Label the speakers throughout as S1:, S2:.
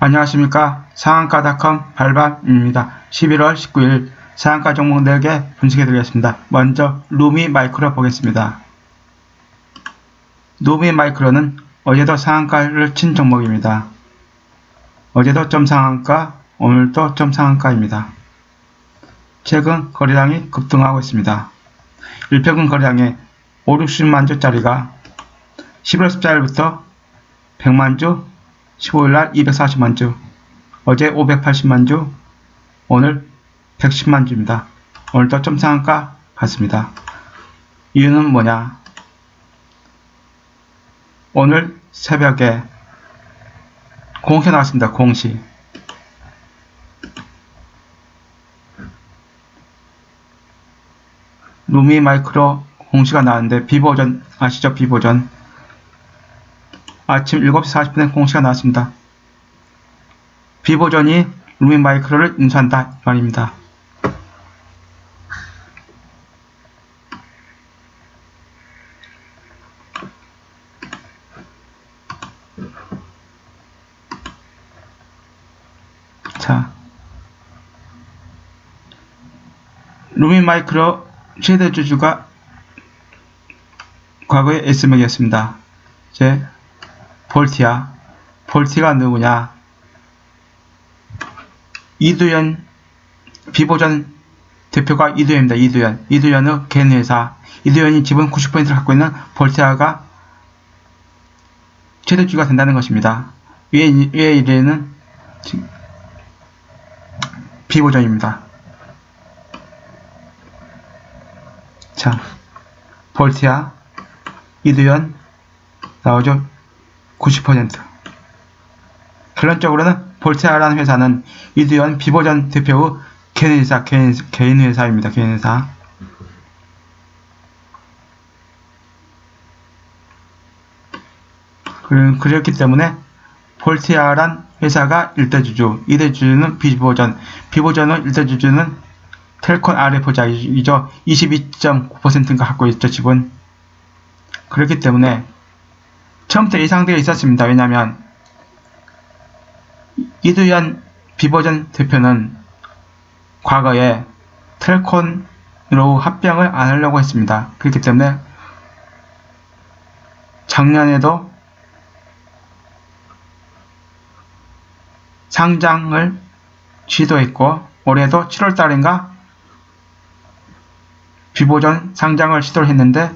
S1: 안녕하십니까. 상한가닷컴 발밤입니다. 11월 19일 상한가 종목 4개 분석해 드리겠습니다. 먼저 루미 마이크로 보겠습니다. 루미 마이크로는 어제도 상한가를 친 종목입니다. 어제도 점 상한가, 오늘도 점 상한가입니다. 최근 거래량이 급등하고 있습니다. 1평균 거래량의 5, 60만 주짜리가 11월 14일부터 100만 주, 15일날 240만 주, 어제 580만 주, 오늘 110만 주입니다. 오늘도 좀 상한가 같습니다. 이유는 뭐냐? 오늘 새벽에 공시 나왔습니다. 공시. 루미 마이크로 공시가 나왔는데 비버전 아시죠? 비버전 아침 7시 40분에 공시가 나왔습니다. 비버전이 루미 마이크로를 인수한다 이 말입니다. 자, 루미 마이크로 최대 주주가 과거에 S맥이었습니다. 이제 볼티아. 볼티가 누구냐? 이두현 비보전 대표가 이두현입니다. 이두현. 이두현의 개인 회사. 이두현이 지분 90%를 갖고 있는 볼티아가 최대주가 된다는 것입니다. 위에, 위에 이래는 비보전입니다. 자, 볼티아, 이두현, 나오죠? 90%. 결론적으로는 볼티아라는 회사는 이두현 비보전 대표의 개인 회사, 개인, 개인 회사입니다. 개인 회사. 그- 그렇기 때문에 볼티아란 회사가 1대 주주, 2대 주주는 비보전, 비보전의 1대 주주는 텔콘 RF자이죠. 22.9%가 갖고 있죠, 지분. 그렇기 때문에 처음부터 예상되어 있었습니다. 왜냐하면 이두현 비버전 대표는 과거에 텔콘으로 합병을 안 하려고 했습니다. 그렇기 때문에 작년에도 상장을 시도했고 올해도 7월 달인가 비보전 상장을 시도를 했는데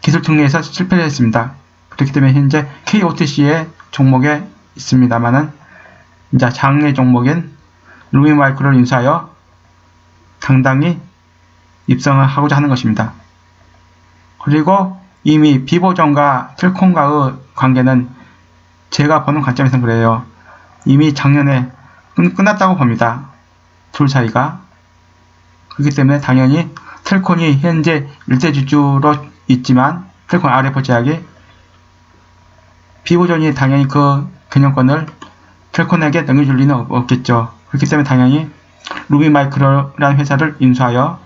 S1: 기술 특례에서 실패를 했습니다. 그렇기 때문에 현재 KOTC의 종목에 있습니다만은 이제 장래 종목인 루미 마이크로를 인수하여 당당히 입성을 하고자 하는 것입니다. 그리고 이미 비보전과 텔콤과의 관계는 제가 보는 관점에서 그래요. 이미 작년에 끝- 끝났다고 봅니다. 둘 사이가. 그렇기 때문에 당연히 텔콘이 현재 일대주주로 있지만 텔콘 RF 제약이 비보전이 당연히 그 경영권을 텔콘에게 넘겨줄 리는 없- 없겠죠. 그렇기 때문에 당연히 루비 마이크로라는 회사를 인수하여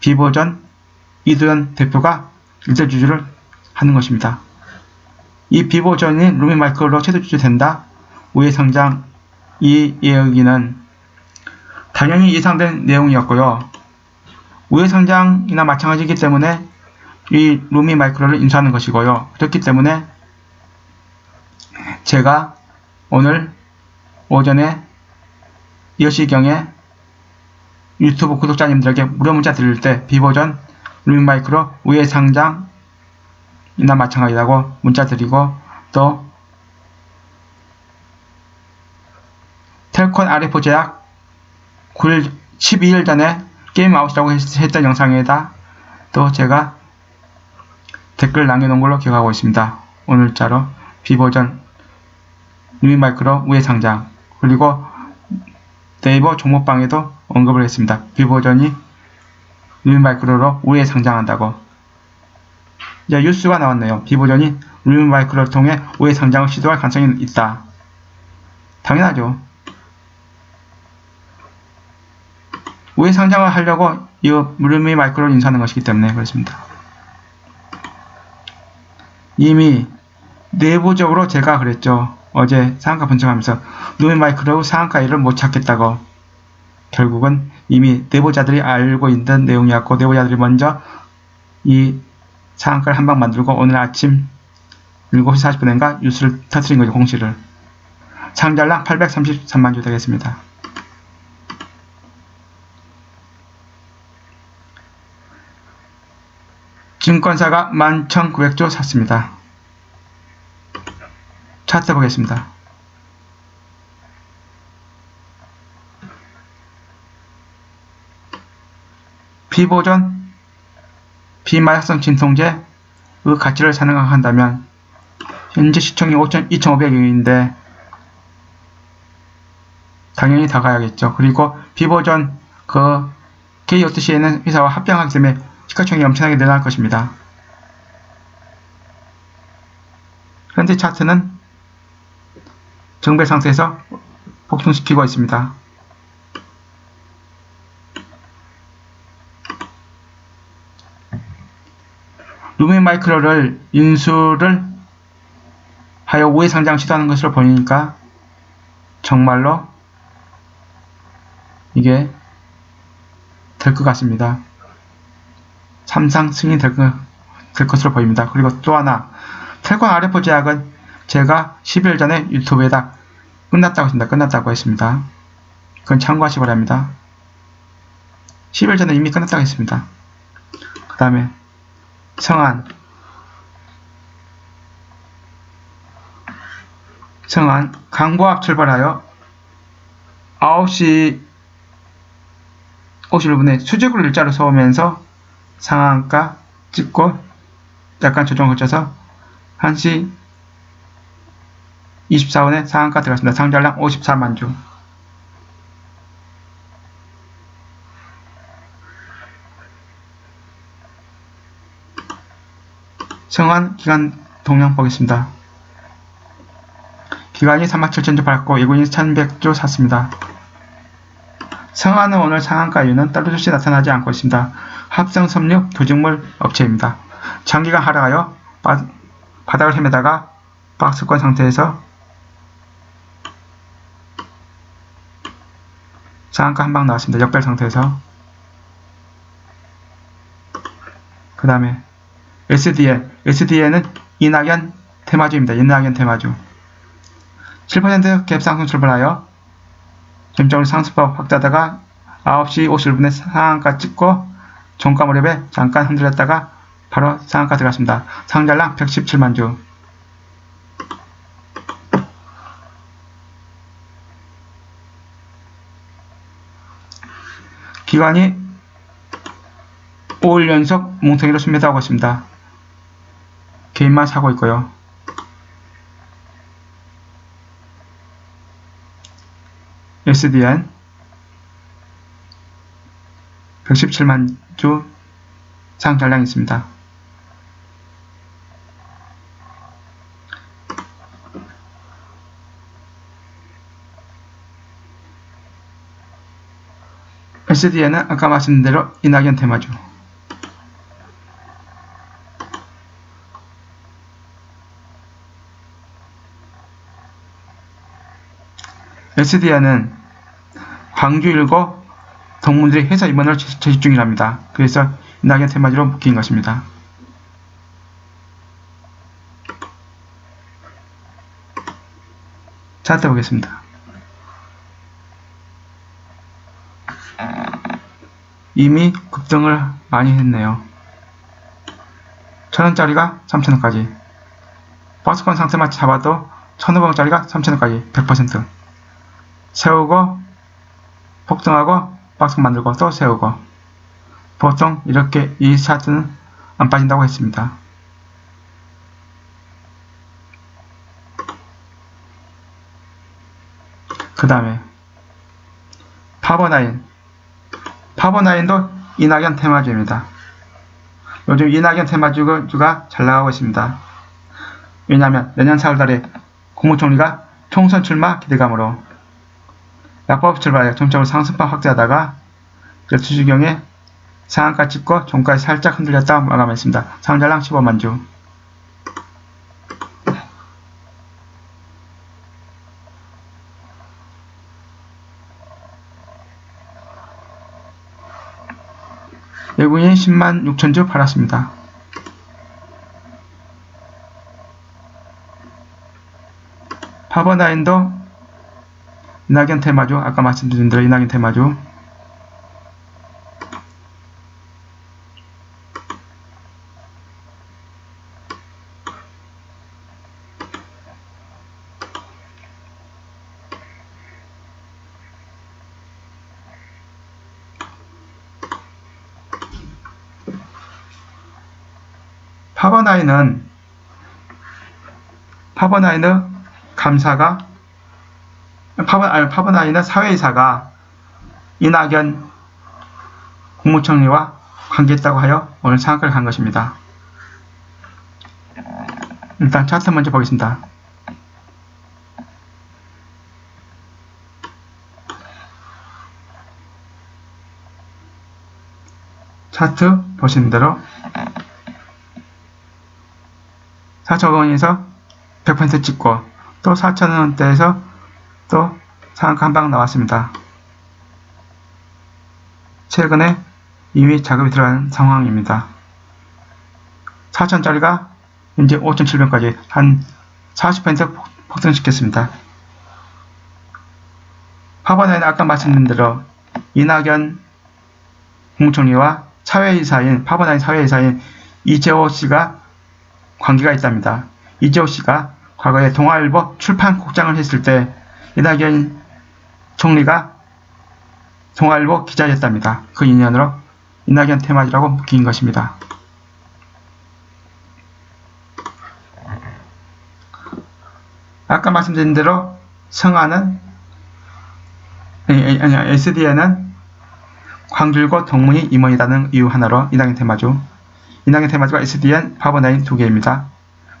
S1: 비보전 이두현 대표가 일대 주주를 하는 것입니다. 이 비보전이 루비 마이크로 최대 주주 된다. 우회 상장 이 이야기는 당연히 예상된 내용이었고요. 우회 상장이나 마찬가지이기 때문에 이 루미 마이크로를 인수하는 것이고요. 그렇기 때문에 제가 오늘 오전에 10시경에 유튜브 구독자님들에게 무료 문자 드릴 때 비버전 루미 마이크로 우회 상장이나 마찬가지라고 문자 드리고 또 텔콘 RF 제약 9일 12일 전에 게임 아웃이라고 했- 했던 영상에다 또 제가 댓글 남겨놓은 걸로 기억하고 있습니다. 오늘자로 비버전 루미 마이크로 우회 상장 그리고 네이버 종목방에도 언급을 했습니다. 비버전이 루미 마이크로로 우회 상장한다고 이제 뉴스가 나왔네요. 비버전이 루미 마이크로를 통해 우회 상장을 시도할 가능성이 있다. 당연하죠. 우회 상장을 하려고 이 루미 마이크로를 인수하는 것이기 때문에 그렇습니다. 이미 내부적으로 제가 그랬죠. 어제 상한가 분석하면서 누이 마이크로 상한가 일을 못 찾겠다고 결국은 이미 내부자들이 알고 있는 내용이었고 내부자들이 먼저 이 상한가를 한 방 만들고 오늘 아침 7시 40분인가 뉴스를 터트린 거죠 공시를 상장량 833만 주 되겠습니다. 증권사가 11,900조 샀습니다. 차트 보겠습니다. 비보존, 비마약성 진통제의 가치를 생각한다면 현재 시총이 2,500억인데 당연히 더 가야겠죠. 그리고 비보존 그 K12C에는 회사와 합병하기 때문에 시가총이 엄청나게 늘어날 것입니다. 현재 차트는 정배 상태에서 폭등시키고 있습니다. 루멘 마이크로를 인수를 하여 우회 상장 시도하는 것으로 보이니까 정말로 이게 될 것 같습니다. 삼상 승인이 될, 것, 될 것으로 보입니다. 그리고 또 하나 텔콘 RF 제약은 제가 10일 전에 유튜브에다 끝났다고 했습니다. 끝났다고 했습니다. 그건 참고하시기 바랍니다. 10일 전에 이미 끝났다고 했습니다. 그 다음에 성안 성안 강보합 출발하여 9시 51분에 수직으로 일자로 서오면서 상한가 찍고 약간 조정 거쳐서 1시 24분에 상한가 들어갔습니다. 상장량 54만 주. 성한 기간 동향 보겠습니다. 기간이 37,000주 받고 예군이 1,100주 샀습니다. 성한은 오늘 상한가 이유는 떨어질시 나타나지 않고 있습니다. 합성 섬유 교직물 업체입니다. 장기간 하락하여 바, 바닥을 헤매다가 박스권 상태에서 상한가 한방 나왔습니다. 역별 상태에서 그 다음에 SDL SDL은 이낙연 테마주입니다. 이낙연 테마주 7%갭 상승 출발하여 점적으로 상승법 확대하다가 9시 51분에 상한가 찍고 종가 무렵에 잠깐 흔들렸다가 바로 상한가 들어갔습니다. 상장량 117만 주. 기관이 5일 연속 뭉텅이로 순매도하고 있습니다. 개인만 사고 있고요. SDN 117만 주 상장량이 있습니다. SDN은 아까 말씀드린 대로 이낙연 테마주. SDN은 광주 일고 동문들이 회사 입원을 재직 중이랍니다. 그래서 이낙연 테마주로 묶인 것입니다. 차트 보겠습니다. 이미 급등을 많이 했네요. 천원짜리가 3천원까지 버스권 상태만 잡아도 1,500원짜리가 3천원까지 100% 세우고 폭등하고 박스 만들고 또 세우고 보통 이렇게 이 차트는 안 빠진다고 했습니다. 그 다음에 파버나인 파버나인도 이낙연 테마주입니다. 요즘 이낙연 테마주가 잘 나가고 있습니다. 왜냐하면 내년 4월달에 국무총리가 총선 출마 기대감으로 약법 출발 약점적으로 상승폭 확대하다가 그 주주경에 상한가 찍고 종가에 살짝 흔들렸다 마감했습니다. 상장랑 15만 주. 외국인 10만 6천 주 팔았습니다. 파버나인도 이낙연 테마주 아까 말씀드린 대로 이낙연 테마주 파버나인은 파버나인의 감사가 아니 파버나인은 사회이사가 이낙연 국무총리와 관계했다고 하여 오늘 상학을 간 것입니다. 일단 차트 먼저 보겠습니다. 차트 보시는 대로 4천원에서 100% 찍고 또 4천원대에서 또 상한가 한방 나왔습니다. 최근에 이미 자금이 들어간 상황입니다. 4천짜리가 이제 5,700까지 한 40% 폭- 폭등시켰습니다. 화번에는 아까 말씀드린 대로 이낙연 국무총리와 사회이사인 파버나인 사회이사인 이재호 씨가 관계가 있답니다. 이재호 씨가 과거에 동아일보 출판국장을 했을 때 이낙연 총리가 동아일보 기자였답니다. 그 인연으로 이낙연 테마주라고 묶인 것입니다. 아까 말씀드린 대로 성화는 아니, 아니 SDN은 광줄과 동문이 임원이라는 이유 하나로 이낙연 테마주 이낙연 테마주가 SDN 파버나인 두 개입니다.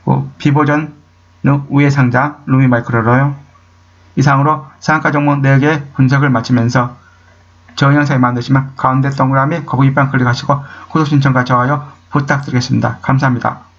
S1: 그 비버전은 우회 상자 루미 마이크로로요. 이상으로 상한가 종목 4개 분석을 마치면서 저 영상이 만드시면 가운데 동그라미 거북이 빵 클릭하시고 구독 신청과 좋아요 부탁드리겠습니다. 감사합니다.